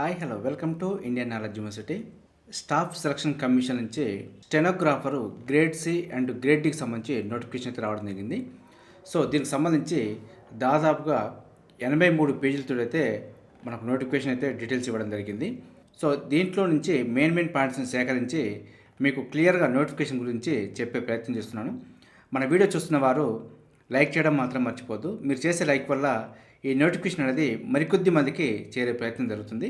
Hi hello welcome to Indian knowledge university staff selection commission నుంచి stenographer grade C and grade డికి సంబంధించి notification అయితే రావడం జరిగింది. So దీనికి సంబంధించి దాదాపుగా ఎనభై మూడు పేజీలతో అయితే మనకు నోటిఫికేషన్ అయితే డీటెయిల్స్ ఇవ్వడం జరిగింది. సో దీంట్లో నుంచి మెయిన్ మెయిన్ పాయింట్స్ని సేకరించి మీకు క్లియర్గా నోటిఫికేషన్ గురించి చెప్పే ప్రయత్నం చేస్తున్నాను. మన వీడియో చూస్తున్న వారు లైక్ చేయడం మాత్రం మర్చిపోద్దు మీరు చేసే లైక్ వల్ల ఈ నోటిఫికేషన్ అనేది మరికొద్ది మందికి చేరే ప్రయత్నం జరుగుతుంది.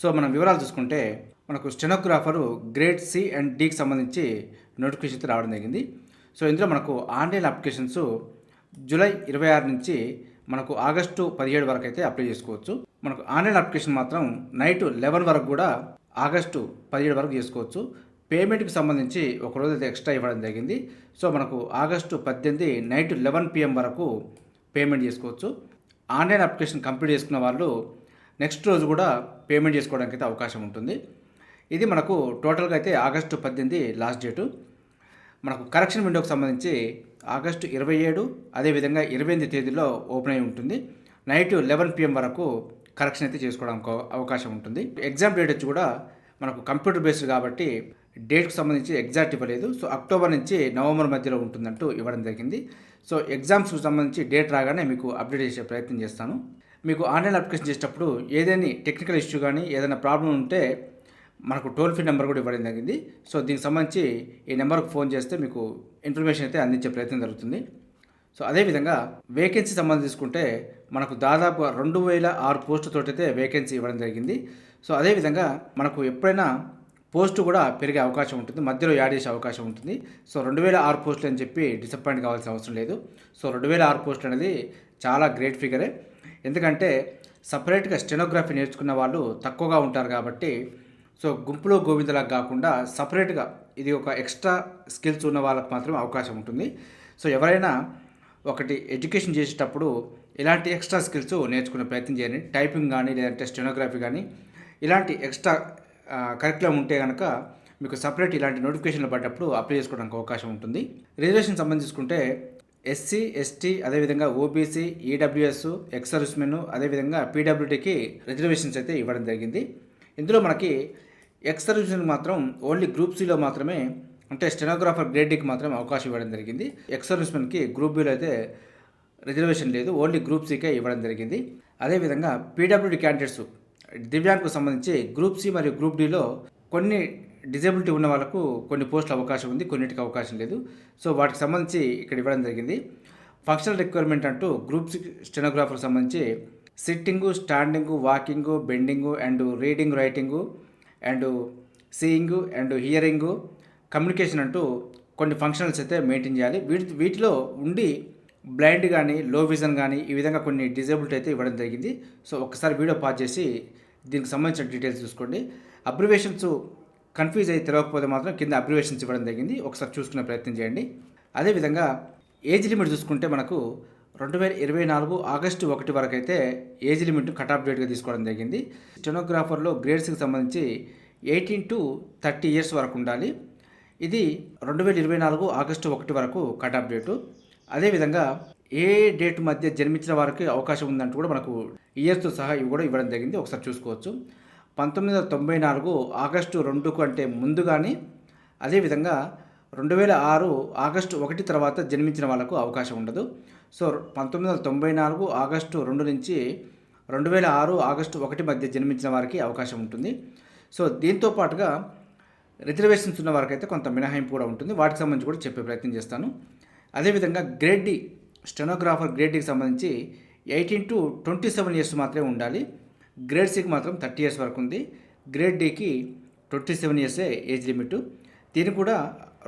సో మనం వివరాలు చూసుకుంటే మనకు స్టెనోగ్రాఫరు గ్రేడ్ సి అండ్ డీకి సంబంధించి నోటిఫికేషన్ అయితే రావడం జరిగింది. సో ఇందులో మనకు ఆన్లైన్ అప్లికేషన్స్ జూలై ఇరవై ఆరు నుంచి మనకు ఆగస్టు పదిహేడు వరకు అయితే అప్లై చేసుకోవచ్చు. మనకు ఆన్లైన్ అప్లికేషన్ మాత్రం నైట్ లెవెన్ వరకు కూడా ఆగస్టు పదిహేడు వరకు చేసుకోవచ్చు. పేమెంట్కి సంబంధించి ఒక రోజు అయితే ఎక్స్ట్రా ఇవ్వడం జరిగింది. సో మనకు ఆగస్టు పద్దెనిమిది నైట్ లెవెన్ పిఎం వరకు పేమెంట్ చేసుకోవచ్చు. ఆన్లైన్ అప్లికేషన్ కంప్లీట్ చేసుకున్న వాళ్ళు నెక్స్ట్ రోజు కూడా పేమెంట్ చేసుకోవడానికి అయితే అవకాశం ఉంటుంది. ఇది మనకు టోటల్గా అయితే ఆగస్టు పద్దెనిమిది లాస్ట్ డేటు. మనకు కరెక్షన్ విండోకి సంబంధించి ఆగస్టు ఇరవై ఏడు అదేవిధంగా ఇరవై ఎనిమిది తేదీలో ఓపెన్ అయి ఉంటుంది. నైట్ లెవెన్ పిఎం వరకు కరెక్షన్ అయితే చేసుకోవడానికి అవకాశం ఉంటుంది. ఎగ్జామ్ డేట్ వచ్చి కూడా మనకు కంప్యూటర్ బేస్డ్ కాబట్టి డేట్కు సంబంధించి ఎగ్జాక్ట్ ఇవ్వలేదు. సో అక్టోబర్ నుంచి నవంబర్ మధ్యలో ఉంటుందంటూ ఇవ్వడం జరిగింది. సో ఎగ్జామ్స్కి సంబంధించి డేట్ రాగానే మీకు అప్డేట్ చేసే ప్రయత్నం చేస్తాను. మీకు ఆన్లైన్ అప్లికేషన్ చేసేటప్పుడు ఏదైనా టెక్నికల్ ఇష్యూ కానీ ఏదైనా ప్రాబ్లం ఉంటే మనకు టోల్ ఫ్రీ నెంబర్ కూడా ఇవ్వడం జరిగింది. సో దీనికి సంబంధించి ఈ నెంబర్కు ఫోన్ చేస్తే మీకు ఇన్ఫర్మేషన్ అయితే అందించే ప్రయత్నం జరుగుతుంది. సో అదేవిధంగా వేకెన్సీ సంబంధం తీసుకుంటే మనకు దాదాపు రెండు వేల ఆరు పోస్టులతో అయితే వేకెన్సీ ఇవ్వడం జరిగింది. సో అదేవిధంగా మనకు ఎప్పుడైనా పోస్టు కూడా పెరిగే అవకాశం ఉంటుంది. మధ్యలో యాడ్ చేసే అవకాశం ఉంటుంది. సో రెండు వేల ఆరు పోస్టులు అని చెప్పి డిసప్పాయింట్ కావాల్సిన అవసరం లేదు. సో రెండు వేల ఆరు పోస్టులు అనేది చాలా గ్రేట్ ఫిగరే. ఎందుకంటే సపరేట్గా స్టెనోగ్రఫీ నేర్చుకున్న వాళ్ళు తక్కువగా ఉంటారు కాబట్టి సో గుంపులో గోవిందలాగా కాకుండా సపరేట్గా ఇది ఒక ఎక్స్ట్రా స్కిల్స్ ఉన్న వాళ్ళకి మాత్రమే అవకాశం ఉంటుంది. సో ఎవరైనా ఒకటి ఎడ్యుకేషన్ చేసేటప్పుడు ఇలాంటి ఎక్స్ట్రా స్కిల్స్ నేర్చుకునే ప్రయత్నం చేయండి. టైపింగ్ కానీ లేదంటే స్టెనోగ్రఫీ కానీ ఇలాంటి ఎక్స్ట్రా కరికులం ఉంటే కనుక మీకు సపరేట్ ఇలాంటి నోటిఫికేషన్లు పడ్డప్పుడు అప్లై చేసుకోవడానికి అవకాశం ఉంటుంది. రిజర్వేషన్ సంబంధించుకుంటే ఎస్సీ ఎస్టీ అదేవిధంగా ఓబీసీ ఈడబ్ల్యూఎస్ ఎక్సర్విస్మెన్ అదేవిధంగా పీడబ్ల్యూడీకి రిజర్వేషన్స్ అయితే ఇవ్వడం జరిగింది. ఇందులో మనకి ఎక్సర్విస్మెన్ మాత్రం ఓన్లీ గ్రూప్ సిలో మాత్రమే అంటే స్టెనోగ్రాఫర్ గ్రేడ్కి మాత్రమే అవకాశం ఇవ్వడం జరిగింది. ఎక్సర్విస్మెన్కి గ్రూప్ బిలో అయితే రిజర్వేషన్ లేదు ఓన్లీ గ్రూప్ సికే ఇవ్వడం జరిగింది. అదేవిధంగా పీడబ్ల్యూడి క్యాండిడేట్స్ దివ్యాంగ్కు సంబంధించి గ్రూప్ సి మరియు గ్రూప్ డిలో కొన్ని డిజేబిలిటీ ఉన్న వాళ్ళకు కొన్ని పోస్టులు అవకాశం ఉంది కొన్నిటికి అవకాశం లేదు. సో వాటికి సంబంధించి ఇక్కడ ఇవ్వడం జరిగింది. ఫంక్షనల్ రిక్వైర్మెంట్ అంటూ గ్రూప్ స్టెనోగ్రాఫర్ సంబంధించి sitting standing walking bending and reading writing and seeing and hearing communication అంటూ కొన్ని ఫంక్షనల్స్ అయితే మెయింటైన్ చేయాలి. వీటి వీటిలో ఉండి బ్లైండ్ కానీ లో విజన్ కానీ ఈ విధంగా కొన్ని డిజేబుల్డ్ అయితే ఇవ్వడం జరిగింది. సో ఒకసారి వీడియో పాజ్ చేసి దీనికి సంబంధించిన డీటెయిల్స్ చూసుకోండి. అబ్రివేషన్స్ కన్ఫ్యూజ్ అయ్యి తెలియకపోతే మాత్రం కింద అబ్రివేషన్స్ ఇవ్వడం జరిగింది. ఒకసారి చూసుకునే ప్రయత్నం చేయండి. అదేవిధంగా ఏజ్ లిమిట్ చూసుకుంటే మనకు రెండు వేల ఇరవై నాలుగు ఆగస్టు ఒకటి వరకు అయితే ఏజ్ లిమిట్ కట్ ఆఫ్ డేట్గా తీసుకోవడం జరిగింది. స్టెనోగ్రాఫర్లో గ్రేడ్స్కి సంబంధించి ఎయిటీన్ టు థర్టీ ఇయర్స్ వరకు ఉండాలి. ఇది రెండు వేల ఇరవై నాలుగు ఆగస్టు ఒకటి వరకు కట్ ఆఫ్ డేటు. అదేవిధంగా ఏ డేట్ మధ్య జన్మించిన వారికి అవకాశం ఉందంటూ కూడా మనకు ఇయర్స్తో సహా ఇవి కూడా ఇవ్వడం జరిగింది. ఒకసారి చూసుకోవచ్చు. పంతొమ్మిది వందల తొంభై నాలుగు ఆగస్టు రెండుకు అంటే ముందు కానీ అదేవిధంగా రెండు వేల ఆరు ఆగస్టు ఒకటి తర్వాత జన్మించిన వాళ్ళకు అవకాశం ఉండదు. సో పంతొమ్మిది వందల తొంభై నాలుగు ఆగస్టు రెండు నుంచి రెండు వేల ఆరు ఆగస్టు ఒకటి మధ్య జన్మించిన వారికి అవకాశం ఉంటుంది. సో దీంతో పాటుగా రిజర్వేషన్స్ ఉన్న వారికైతే కొంత మినహాయింపు కూడా ఉంటుంది. వాటికి సంబంధించి కూడా చెప్పే ప్రయత్నం చేస్తాను. అదేవిధంగా గ్రేడ్ డి స్టెనోగ్రాఫర్ గ్రేడ్ డికి సంబంధించి eighteen to twenty seven years మాత్రమే ఉండాలి. గ్రేడ్ సికి మాత్రం థర్టీ ఇయర్స్ వరకు ఉంది. గ్రేడ్ డికి ట్వంటీ సెవెన్ ఇయర్సే ఏజ్ లిమిట్. దీన్ని కూడా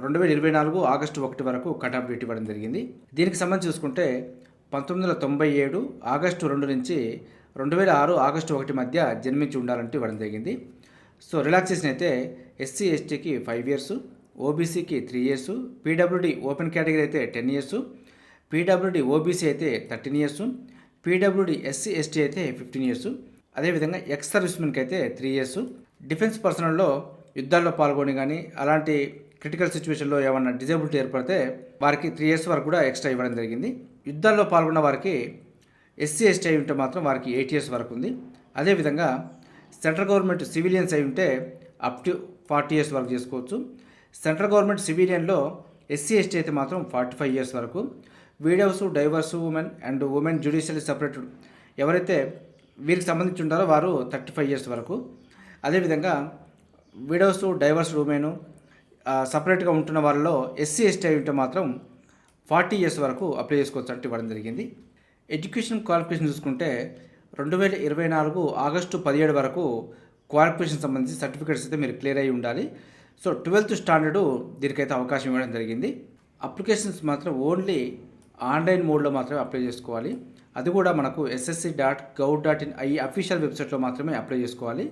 రెండు వేల ఇరవై నాలుగు ఆగస్టు ఒకటి వరకు కట్ ఆఫ్ డేట్ ఇవ్వడం జరిగింది. దీనికి సంబంధించి చూసుకుంటే పంతొమ్మిది వందల తొంభై ఏడు ఆగస్టు రెండు నుంచి రెండు వేల ఆరు ఆగస్టు ఒకటి మధ్య జన్మించి ఉండాలంటూ ఇవ్వడం జరిగింది. సో రిలాక్సేషన్ అయితే ఎస్సీ ఎస్టీకి five years ఓబీసీకి three years PWD open category అయితే టెన్ ఇయర్స్ పీడబ్ల్యూడి ఓబీసీ అయితే thirteen years PWD SC ST అయితే ఫిఫ్టీన్ ఇయర్స్ అదేవిధంగా ఎక్స్ సర్వీస్మెన్కి అయితే త్రీ ఇయర్స్ డిఫెన్స్ పర్సనల్లో యుద్ధాల్లో పాల్గొని కానీ అలాంటి క్రిటికల్ సిచ్యువేషన్లో ఏమైనా డిజేబిలిటీ ఏర్పడితే వారికి త్రీ ఇయర్స్ వరకు కూడా ఎక్స్ట్రా ఇవ్వడం జరిగింది. యుద్ధాల్లో పాల్గొన్న వారికి ఎస్సీ ఎస్టీ అయి ఉంటే మాత్రం వారికి ఎయిట్ ఇయర్స్ వరకు ఉంది. అదేవిధంగా సెంట్రల్ గవర్నమెంట్ సివిలియన్స్ అయి ఉంటే అప్ టు ఫార్టీ ఇయర్స్ వరకు చేసుకోవచ్చు. సెంట్రల్ గవర్నమెంట్ సివిలియన్లో ఎస్సీ ఎస్టీ అయితే మాత్రం ఫార్టీ ఫైవ్ ఇయర్స్ వరకు. Widows divorced women and women judicial separated. ఎవరైతే వీరికి సంబంధించి ఉంటారో వారు థర్టీ ఫైవ్ ఇయర్స్ వరకు. అదేవిధంగా విడోస్ డైవర్స్ ఉమెన్ సపరేట్గా ఉంటున్న వారిలో ఎస్సీ ఎస్టీ అయి ఉంటే మాత్రం ఫార్టీ ఇయర్స్ వరకు అప్లై చేసుకోవచ్చు అంటే ఇవ్వడం జరిగింది. ఎడ్యుకేషన్ క్వాలిఫికేషన్ చూసుకుంటే రెండు వేల ఇరవై నాలుగు ఆగస్టు పదిహేడు వరకు క్వాలిఫికేషన్ సంబంధించి సర్టిఫికేట్స్ అయితే మీరు క్లియర్ అయి ఉండాలి. సో ట్వెల్త్ స్టాండర్డు దీనికైతే అవకాశం ఇవ్వడం జరిగింది. అప్లికేషన్స్ మాత్రం ఓన్లీ ఆన్లైన్ మోడ్లో మాత్రమే అప్లై చేసుకోవాలి. అది కూడా మనకు SSC dot gov dot in ఈ అఫీషియల్ వెబ్సైట్లో మాత్రమే అప్లై చేసుకోవాలి.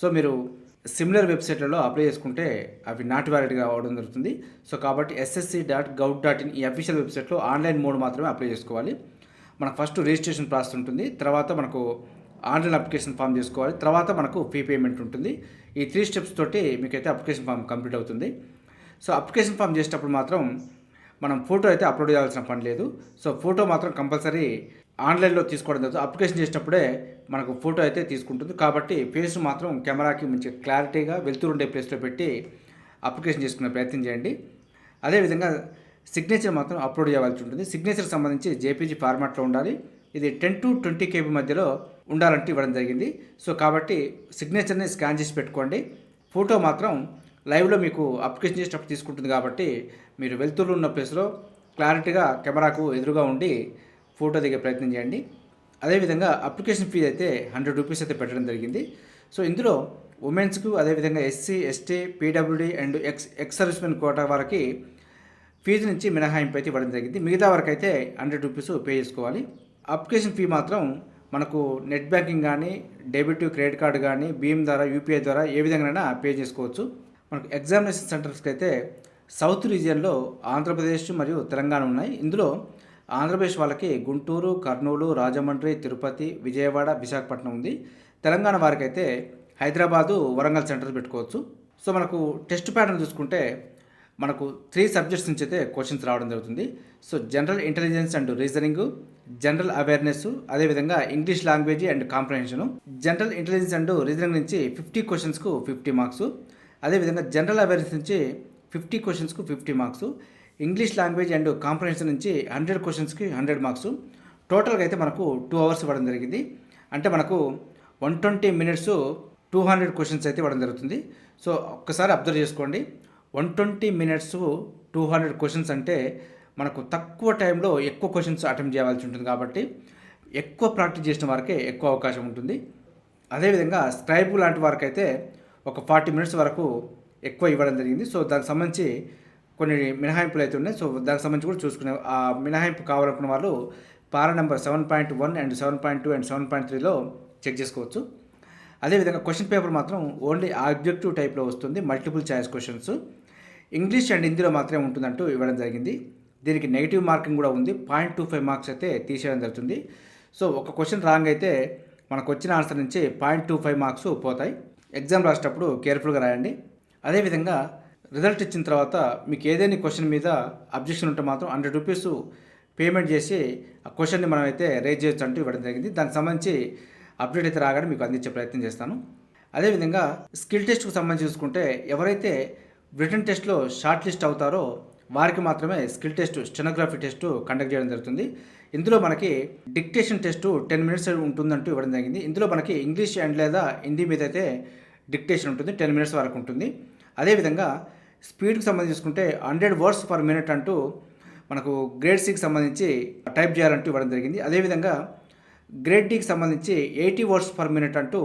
సో మీరు సిమిలర్ వెబ్సైట్లలో అప్లై చేసుకుంటే అవి నాట్ వ్యాలిడ్గా అవడం జరుగుతుంది. సో కాబట్టి SSC dot gov dot in ఈ అఫీషియల్ వెబ్సైట్లో ఆన్లైన్ మోడ్ మాత్రమే అప్లై చేసుకోవాలి. మనకు ఫస్ట్ రిజిస్ట్రేషన్ ప్రాసెస్ ఉంటుంది. తర్వాత మనకు ఆన్లైన్ అప్లికేషన్ ఫామ్ చేసుకోవాలి. తర్వాత మనకు ఫీ పేమెంట్ ఉంటుంది. ఈ త్రీ స్టెప్స్ తోటి మీకైతే అప్లికేషన్ ఫామ్ కంప్లీట్ అవుతుంది. సో అప్లికేషన్ ఫామ్ చేసేటప్పుడు మాత్రం మనం ఫోటో అయితే అప్లోడ్ చేయాల్సిన పని లేదు. సో ఫోటో మాత్రం కంపల్సరీ ఆన్లైన్లో తీసుకోవడం జరుగుతుంది. అప్లికేషన్ చేసేటప్పుడే మనకు ఫోటో అయితే తీసుకుంటుంది. కాబట్టి ఫేస్ మాత్రం కెమెరాకి మంచి క్లారిటీగా వెళ్తుండే ప్లేస్లో పెట్టి అప్లికేషన్ చేసుకునే ప్రయత్నం చేయండి. అదేవిధంగా సిగ్నేచర్ మాత్రం అప్లోడ్ చేయవలసి ఉంటుంది. సిగ్నేచర్ సంబంధించి జేపీజీ ఫార్మాట్లో ఉండాలి. ఇది టెన్ టు ట్వంటీ కేబీ మధ్యలో ఉండాలంటే ఇవ్వడం జరిగింది. సో కాబట్టి సిగ్నేచర్ని స్కాన్ చేసి పెట్టుకోండి. ఫోటో మాత్రం లైవ్లో మీకు అప్లికేషన్ చేసేటప్పుడు తీసుకుంటుంది కాబట్టి మీరు వెళ్తురు ఉన్న ప్లేస్లో క్లారిటీగా కెమెరాకు ఎదురుగా ఉండి ఫోటో దిగే ప్రయత్నం చేయండి. అదేవిధంగా అప్లికేషన్ ఫీ అయితే హండ్రెడ్ రూపీస్ అయితే పెట్టడం జరిగింది. సో ఇందులో ఉమెన్స్కు అదేవిధంగా SC ST PWD and ex ex servicemen quota వారికి ఫీజు నుంచి మినహాయింపు అయితే ఇవ్వడం జరిగింది. మిగతా వరకు అయితే హండ్రెడ్ రూపీస్ పే చేసుకోవాలి. అప్లికేషన్ ఫీ మాత్రం మనకు నెట్ బ్యాంకింగ్ కానీ డెబిట్ క్రెడిట్ కార్డు కానీ భీమ్ ద్వారా యూపీఐ ద్వారా ఏ విధంగా పే చేసుకోవచ్చు. మనకు ఎగ్జామినేషన్ సెంటర్స్కి అయితే సౌత్ రీజియన్లో ఆంధ్రప్రదేశ్ మరియు తెలంగాణ ఉన్నాయి. ఇందులో ఆంధ్రప్రదేశ్ వాళ్ళకి గుంటూరు కర్నూలు రాజమండ్రి తిరుపతి విజయవాడ విశాఖపట్నం ఉంది. తెలంగాణ వారికి అయితే హైదరాబాదు వరంగల్ సెంటర్ పెట్టుకోవచ్చు. సో మనకు టెస్ట్ ప్యాటర్న్ చూసుకుంటే మనకు త్రీ సబ్జెక్ట్స్ నుంచి అయితే క్వశ్చన్స్ రావడం జరుగుతుంది. So general intelligence and reasoning general awareness అదేవిధంగా English language and comprehension general intelligence and reasoning నుంచి ఫిఫ్టీ క్వశ్చన్స్కు ఫిఫ్టీ మార్క్స్ అదేవిధంగా జనరల్ అవేర్నెస్ నుంచి fifty క్వశ్చన్స్కు fifty marks English language and comprehension నుంచి హండ్రెడ్ క్వశ్చన్స్కి హండ్రెడ్ మార్క్స్ టోటల్గా అయితే మనకు టూ అవర్స్ ఇవ్వడం జరిగింది. అంటే మనకు one twenty minutes two hundred questions అయితే ఇవ్వడం జరుగుతుంది. సో ఒక్కసారి అబ్జర్వ్ చేసుకోండి. One twenty minutes two hundred questions అంటే మనకు తక్కువ టైంలో ఎక్కువ క్వశ్చన్స్ అటెంప్ట్ చేయాల్సి ఉంటుంది కాబట్టి ఎక్కువ ప్రాక్టీస్ చేసిన వారికే ఎక్కువ అవకాశం ఉంటుంది. అదేవిధంగా స్క్రైబ్ లాంటి వారికి అయితే ఒక ఫార్టీ మినిట్స్ వరకు ఎక్కువ ఇవ్వడం జరిగింది. సో దానికి సంబంధించి కొన్ని మినహాయింపులు అయితే ఉన్నాయి. సో దానికి సంబంధించి కూడా చూసుకునే ఆ మినహాయింపు కావాలనుకున్న వాళ్ళు para number seven point one and seven point two and seven point త్రీలో చెక్ చేసుకోవచ్చు. అదేవిధంగా క్వశ్చన్ పేపర్ మాత్రం ఓన్లీ ఆబ్జెక్టివ్ టైప్లో వస్తుంది. Multiple choice questions English and హిందీలో మాత్రమే ఉంటుందంటూ ఇవ్వడం జరిగింది. దీనికి నెగిటివ్ మార్కింగ్ కూడా ఉంది. పాయింట్ టూ ఫైవ్ మార్క్స్ అయితే తీసేయడం జరుగుతుంది. సో ఒక క్వశ్చన్ రాంగ్ అయితే మనకు వచ్చిన ఆన్సర్ నుంచి పాయింట్ టూ ఫైవ్ మార్క్స్ పోతాయి. ఎగ్జామ్ రాసేటప్పుడు కేర్ఫుల్గా రాయండి. అదేవిధంగా రిజల్ట్ ఇచ్చిన తర్వాత మీకు ఏదైనా క్వశ్చన్ మీద అబ్జెక్షన్ ఉంటే మాత్రం హండ్రెడ్ రూపీస్ పేమెంట్ చేసి ఆ క్వశ్చన్ని మనం అయితే రేజ్ చేయొచ్చు అంటూ ఇవ్వడం జరిగింది. దానికి సంబంధించి అప్డేట్ అయితే రాగానే మీకు అందించే ప్రయత్నం చేస్తాను. అదేవిధంగా స్కిల్ టెస్ట్కు సంబంధించి చూసుకుంటే ఎవరైతే రిటర్న్ టెస్ట్లో షార్ట్ లిస్ట్ అవుతారో వారికి మాత్రమే skill test stenography test conduct చేయడం జరుగుతుంది. ఇందులో మనకి డిక్టేషన్ టెస్ట్ టెన్ మినిట్స్ ఉంటుందంటూ ఇవ్వడం జరిగింది. ఇందులో మనకి ఇంగ్లీష్ అండ్ లేదా హిందీ మీద అయితే డిక్టేషన్ ఉంటుంది టెన్ మినిట్స్ వరకు ఉంటుంది. అదేవిధంగా స్పీడ్కి సంబంధించి చూసుకుంటే హండ్రెడ్ వర్డ్స్ పర్ మినిట్ అంటూ మనకు గ్రేడ్ సికి సంబంధించి టైప్ చేయాలంటూ ఇవ్వడం జరిగింది. అదేవిధంగా గ్రేడ్ డీకి సంబంధించి ఎయిటీ వర్డ్స్ పర్ మినిట్ అంటూ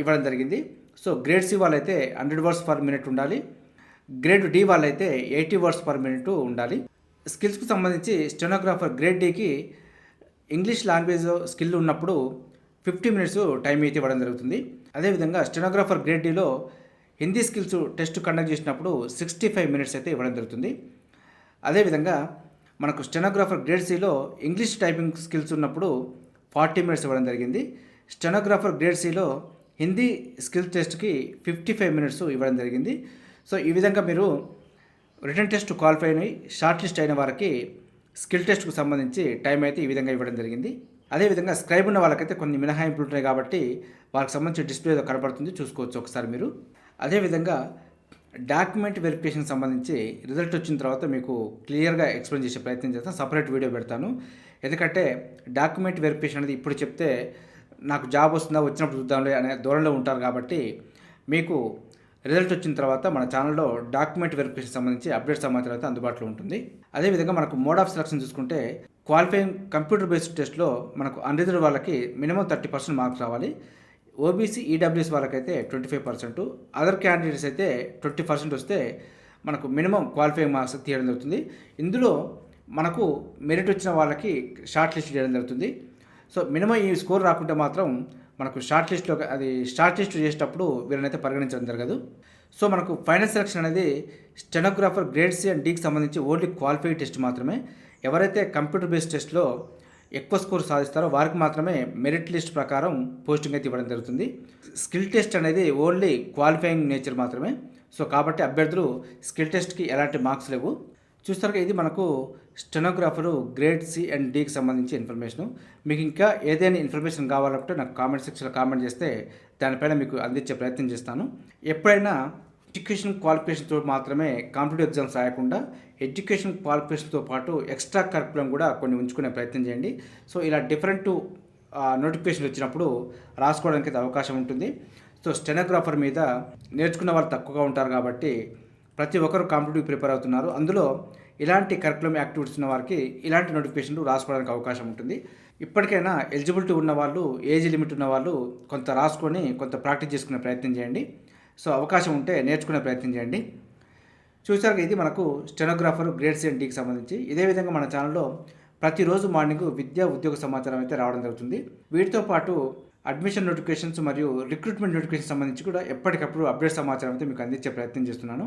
ఇవ్వడం జరిగింది. సో గ్రేడ్ సి వాళ్ళైతే హండ్రెడ్ వర్డ్స్ పర్ మినిట్ ఉండాలి. గ్రేడ్ డి వాళ్ళైతే ఎయిటీ వర్డ్స్ పర్ మినిట్ ఉండాలి. స్కిల్స్కి సంబంధించి స్టెనోగ్రాఫర్ గ్రేడ్ డికి ఇంగ్లీష్ లాంగ్వేజ్ స్కిల్ ఉన్నప్పుడు ఫిఫ్టీ మినిట్స్ టైం అయితే ఇవ్వడం జరుగుతుంది. అదేవిధంగా స్టెనోగ్రాఫర్ గ్రేడ్ డిలో హిందీ స్కిల్స్ టెస్ట్ కండక్ట్ చేసినప్పుడు సిక్స్టీ ఫైవ్ మినిట్స్ అయితే ఇవ్వడం జరుగుతుంది. అదేవిధంగా మనకు స్టెనోగ్రాఫర్ గ్రేడ్ సిలో ఇంగ్లీష్ టైపింగ్ స్కిల్స్ ఉన్నప్పుడు ఫార్టీ మినిట్స్ ఇవ్వడం జరిగింది. స్టెనోగ్రాఫర్ గ్రేడ్ సిలో హిందీ స్కిల్ టెస్ట్కి ఫిఫ్టీ ఫైవ్ మినిట్స్ ఇవ్వడం జరిగింది. సో ఈ విధంగా మీరు రిటర్న్ టెస్ట్ క్వాలిఫై అయి షార్ట్ లిస్ట్ అయిన వారికి స్కిల్ టెస్ట్కు సంబంధించి టైం అయితే ఈ విధంగా ఇవ్వడం జరిగింది. అదేవిధంగా స్క్రైబ్ ఉన్న వాళ్ళకైతే కొన్ని మినహాయింపులు ఉంటాయి కాబట్టి వాళ్ళకి సంబంధించిన డిస్ప్లే కనపడుతుంది చూసుకోవచ్చు ఒకసారి మీరు. అదేవిధంగా డాక్యుమెంట్ వెరిఫికేషన్ సంబంధించి రిజల్ట్ వచ్చిన తర్వాత మీకు క్లియర్గా ఎక్స్ప్లెయిన్ చేసే ప్రయత్నం చేస్తాను సపరేట్ వీడియో పెడతాను. ఎందుకంటే డాక్యుమెంట్ వెరిఫికేషన్ అనేది ఇప్పుడు చెప్తే నాకు జాబ్ వస్తుందా వచ్చినప్పుడు చూద్దాంలే అనే ధోరణిలో ఉంటారు కాబట్టి మీకు రిజల్ట్ వచ్చిన తర్వాత మన ఛానల్లో డాక్యుమెంట్ వెరిఫికేషన్ సంబంధించి అప్డేట్ సమాచారం అయితే అందుబాటులో ఉంటుంది. అదేవిధంగా మనకు మోడ్ ఆఫ్ సెలక్షన్ చూసుకుంటే క్వాలిఫైయింగ్ కంప్యూటర్ బేస్డ్ టెస్ట్లో మనకు అన్రిజర్వ్ వాళ్ళకి మినిమం థర్టీ పర్సెంట్ మార్క్స్ రావాలి. ఓబీసీ ఈడబ్ల్యూఎస్ వాళ్ళకైతే twenty five percent. Other candidates అయితే ట్వంటీ పర్సెంట్ వస్తే మనకు మినిమం క్వాలిఫైయింగ్ మార్క్స్ తీయడం జరుగుతుంది. ఇందులో మనకు మెరిట్ వచ్చిన వాళ్ళకి షార్ట్ లిస్ట్ చేయడం జరుగుతుంది. సో మినిమం ఈ స్కోర్ రాకుంటే మాత్రం మనకు షార్ట్ లిస్ట్లో అది షార్ట్ లిస్ట్ చేసేటప్పుడు వీళ్ళనైతే పరిగణించడం జరగదు. సో మనకు ఫైనల్ సెలక్షన్ అనేది స్టెనోగ్రాఫర్ గ్రేడ్ సి అండ్ డీకి సంబంధించి ఓన్లీ క్వాలిఫైడ్ టెస్ట్ మాత్రమే. ఎవరైతే కంప్యూటర్ బేస్డ్ టెస్ట్లో ఎక్కువ స్కోర్ సాధిస్తారో వారికి మాత్రమే మెరిట్ లిస్ట్ ప్రకారం పోస్టింగ్ అయితే ఇవ్వడం జరుగుతుంది. స్కిల్ టెస్ట్ అనేది ఓన్లీ క్వాలిఫైయింగ్ నేచర్ మాత్రమే. సో కాబట్టి అభ్యర్థులు స్కిల్ టెస్ట్కి ఎలాంటి మార్క్స్ లేవు. చూస్తారు ఇది మనకు స్టెనోగ్రాఫరు గ్రేడ్ సి అండ్ డీకి సంబంధించి ఇన్ఫర్మేషన్. మీకు ఇంకా ఏదైనా ఇన్ఫర్మేషన్ కావాలంటే నాకు కామెంట్ సెక్షన్లో కామెంట్ చేస్తే దానిపైన మీకు అందించే ప్రయత్నం చేస్తాను. ఎప్పుడైనా ఎడ్యుకేషన్ క్వాలిఫికేషన్తో మాత్రమే కాంపిటేటివ్ ఎగ్జామ్స్ రాయకుండా ఎడ్యుకేషన్ క్వాలిఫికేషన్తో పాటు ఎక్స్ట్రా కరికులం కూడా కొన్ని ఉంచుకునే ప్రయత్నం చేయండి. సో ఇలా డిఫరెంట్ నోటిఫికేషన్ వచ్చినప్పుడు రాసుకోవడానికి అయితే అవకాశం ఉంటుంది. సో స్టెనోగ్రాఫర్ మీద నేర్చుకున్న వాళ్ళు తక్కువగా ఉంటారు కాబట్టి ప్రతి ఒక్కరు కాంపిటేటివ్ ప్రిపేర్ అవుతున్నారు. అందులో ఇలాంటి కరికులం యాక్టివిటీస్ ఉన్న వారికి ఇలాంటి నోటిఫికేషన్లు రాసుకోవడానికి అవకాశం ఉంటుంది. ఇప్పటికైనా ఎలిజిబిలిటీ ఉన్న వాళ్ళు ఏజ్ లిమిట్ ఉన్న వాళ్ళు కొంత రాసుకొని కొంత ప్రాక్టీస్ చేసుకునే ప్రయత్నం చేయండి. సో అవకాశం ఉంటే నేర్చుకునే ప్రయత్నం చేయండి. చూసారు ఇది మనకు స్టెనోగ్రాఫర్ గ్రేడ్ సి డీకి సంబంధించి. ఇదే విధంగా మన ఛానల్లో ప్రతిరోజు మార్నింగ్ విద్యా ఉద్యోగ సమాచారం అయితే రావడం జరుగుతుంది. వీటితో పాటు అడ్మిషన్ నోటిఫికేషన్స్ మరియు రిక్రూట్మెంట్ నోటిఫికేషన్ సంబంధించి కూడా ఎప్పటికప్పుడు అప్డేట్ సమాచారం అయితే మీకు అందించే ప్రయత్నం చేస్తున్నాను.